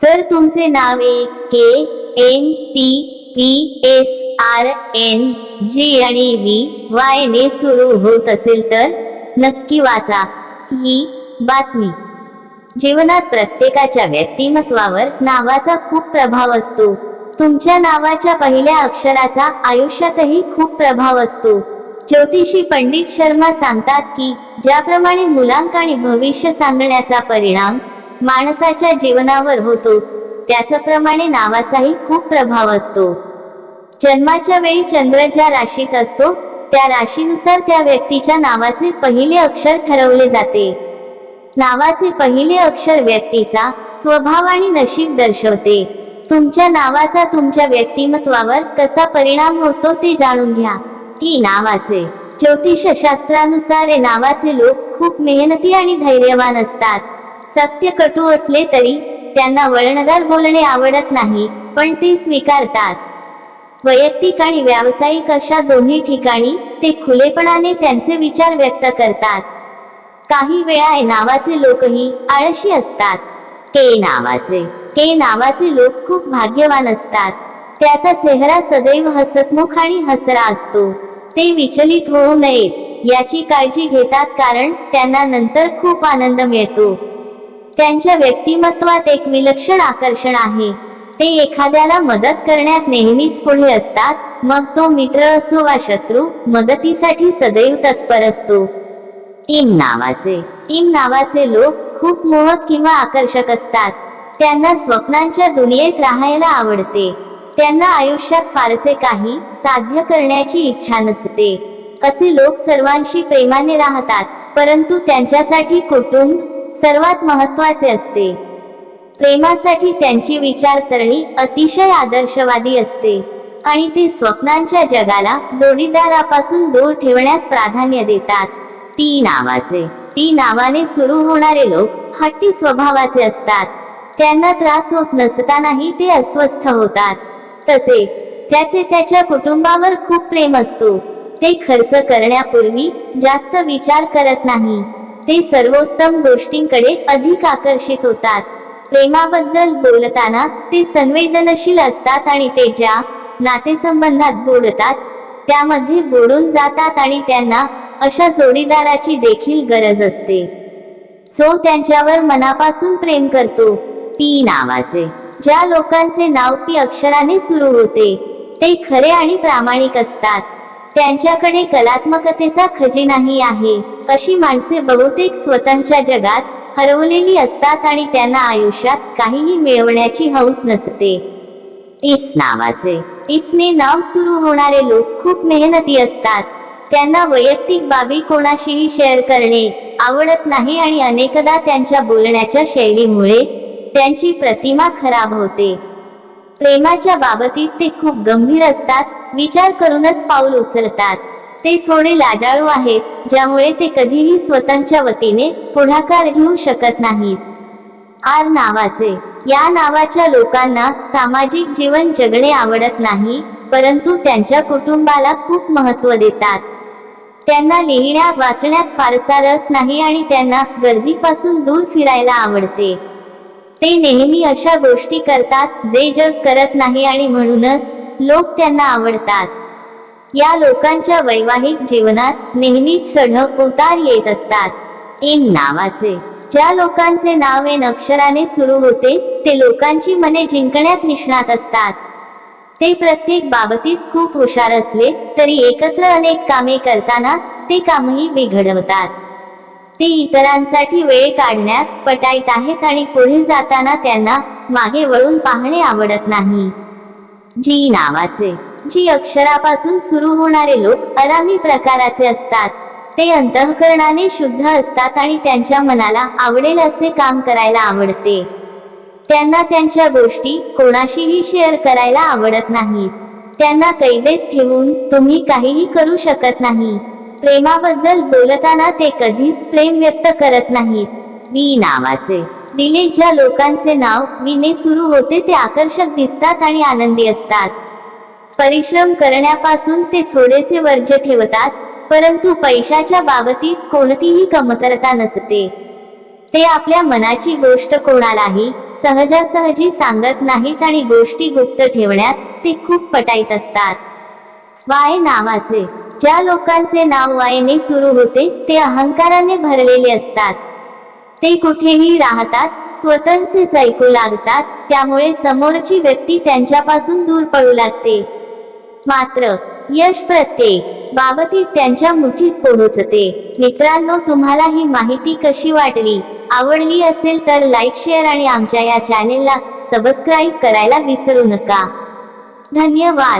जर तुमचे नाव A K M T P S R N G आणि व्ही वाय ने सुरू होत असेल तर नक्की वाचा ही बातमी. जीवनात प्रत्येकाच्या व्यक्तिमत्वावर नावाचा खूप प्रभाव असतो. तुमच्या नावाच्या पहिल्या अक्षराचा आयुष्यातही खूप प्रभाव असतो. ज्योतिषी पंडित शर्मा सांगतात की ज्याप्रमाणे मुलांक आणि भविष्य सांगण्याचा परिणाम माणसाच्या जीवनावर होतो. त्याचप्रमाणे नावाचाही खूप प्रभाव असतो. जन्माच्या वेळी चंद्र ज्या राशीत असतो त्या राशीनुसार त्या व्यक्तीच्या नावाचे पहिले अक्षर ठरवले जाते. नावाचे पहिले अक्षर व्यक्तीचा स्वभाव आणि नशीब दर्शवते. तुमच्या नावाचा तुमच्या व्यक्तिमत्वावर कसा परिणाम होतो ते जाणून घ्या. ही नावाचे ज्योतिषशास्त्रानुसार नावाचे लोक खूप मेहनती आणि धैर्यवान असतात. सत्य कटू असले तरी त्यांना वळणदार बोलणे आवडत नाही पण ते स्वीकारतात. वैयक्तिक आणि व्यावसायिक अशा दोन्ही ठिकाणी ते खुलेपणाने त्यांचे विचार व्यक्त करतात. काही वेळा ए नावाचे लोकही आळशी असतात. के नावाचे के नावाचे लोक खूप भाग्यवान असतात. त्याचा चेहरा सदैव हसतमुख आणि हसरा असतो. ते विचलित होऊ नयेत याची काळजी घेतात कारण त्यांना नंतर खूप आनंद मिळतो. त्यांच्या व्यक्तिमत्वात एक विलक्षण आकर्षण आहे. ते एखाद्याला मदत करण्यात नेहमीच पुढे असतात मग तो मित्र असो वा शत्रू मदतीसाठी सदैव तत्पर असतो. इम नावाचे. इम नावाचे लोक खूप मोहक किंवा आकर्षक असतात. त्यांना स्वप्नांच्या दुनियेत राहायला आवडते. त्यांना आयुष्यात फारसे काही साध्य करण्याची इच्छा नसते. असे लोक सर्वांशी प्रेमाने राहतात परंतु त्यांच्यासाठी कुटुंब सर्वात महत्त्वाचे असते. प्रेमासाठी त्यांची विचारसरणी अतिशय आदर्शवादी असते आणि ते स्वप्नांच्या जगाला जोडीदारापासून दूर ठेवण्यास प्राधान्य देतात. टी नावाचे टी नावाने सुरू होणारे लोक हट्टी स्वभावाचे असतात. त्यांना त्रास होत नसतानाही ते अस्वस्थ होतात. तसे त्याचे त्याच्या कुटुंबावर खूप प्रेम असतो. ते खर्च करण्यापूर्वी जास्त विचार करत नाही. ते सर्वोत्तम गोष्टींकडे अधिक आकर्षित होतात. प्रेमाबद्दल बोलताना ते संवेदनशील असतात आणि ते ज्या नातेसंबंधात बोलतात त्यामध्ये बोडून जातात आणि त्यांना अशा जोडीदाराची देखील गरज असते. जो त्यांच्यावर मनापासून प्रेम करतो पी नावाचे ज्या लोकांचे नाव पी अक्षराने सुरू होते ते खरे आणि प्रामाणिक असतात. त्यांच्याकडे कलात्मकतेचा खजिनाही आहे. अशी माणसे बहुतेक स्वतःच्या जगात हरवलेली असतात आणि त्यांना आयुष्यात काहीही मिळवण्याची हौस नसते. इस नावाचे. इसने नाव सुरू होणारे लोक खूप मेहनती असतात. त्यांना वैयक्तिक बाबी कोणाशीही शेअर करणे आवडत नाही आणि अनेकदा त्यांच्या बोलण्याच्या शैलीमुळे त्यांची प्रतिमा खराब होते. प्रेमाच्या बाबतीत ते खूप गंभीर असतात विचार करूनच पाऊल उचलतात. ते थोडे लाजाळू आहेत ज्यामुळे ते कधीही स्वतःच्या वतीने पुढाकार घेऊ शकत नाहीत. आर नावाचे. या नावाच्या लोकांना सामाजिक जीवन जगणे आवडत नाही परंतु त्यांच्या कुटुंबाला खूप महत्त्व देतात. त्यांना लिहिण्यात वाचण्यात फारसा रस नाही आणि त्यांना गर्दीपासून दूर फिरायला आवडते. ते नेहमी अशा गोष्टी करतात जे जग करत नाही आणि म्हणूनच लोक त्यांना आवडतात. या लोकांच्या वैवाहिक जीवनात नेहमीच चढ उतार येत असतात. इन नावाचे. ज्या लोकांचे नाव एन अक्षराने सुरू होते ते लोकांची मने जिंकण्यात निष्णात असतात. ते प्रत्येक बाबतीत खूप हुशार असले तरी एकत्र अनेक कामे करताना ते कामही बिघडवतात. ते इतरांसाठी वेळ काढण्यात पटाईत आहेत आणि पुढे जाताना त्यांना मागे वळून पाहणे आवडत नाही. जी नावाचे जी अक्षरापासून सुरू होणारे लोक अरामी प्रकाराचे असतात ते अंतःकरणाने शुद्ध असतात आणि त्यांच्या मनाला आवडेल असे काम करायला आवडते. त्यांना त्यांच्या गोष्टी कोणाशीही शेअर करायला आवडत नाहीत. त्यांना कैदेत ठेवून तुम्ही काहीही करू शकत नाही. प्रेमाबद्दल बोलताना ते कधीच प्रेम व्यक्त करत नाहीत. वी नावाचे दिले ज्या लोकांचे नाव विने सुरू होते ते आकर्षक दिसतात आणि आनंदी असतात. परिश्रम करण्यापासून ते थोडेसे वर्ज ठेवतात परंतु पैशाच्या बाबतीत कोणतीही कमतरता नसते. ते आपल्या मनाची गोष्ट कोणालाही सहजासहजी सांगत नाहीत आणि गोष्टी गुप्त ठेवण्यात ते खूप पटाईत असतात. वाय नावाचे ज्या लोकांचे नाव वायने सुरू होते ते अहंकाराने भरलेले असतात. ते कुठेही राहतात स्वतःचेच ऐकू लागतात त्यामुळे समोरची व्यक्ती त्यांच्यापासून दूर पडू लागते. मात्र यश प्रत्येक बाबतीत त्यांच्या मुठीत पोहोचते. मित्रांनो तुम्हाला ही माहिती कशी वाटली? आवडली असेल तर लाईक शेअर आणि आमच्या या चॅनेलला सबस्क्राईब करायला विसरू नका. धन्यवाद.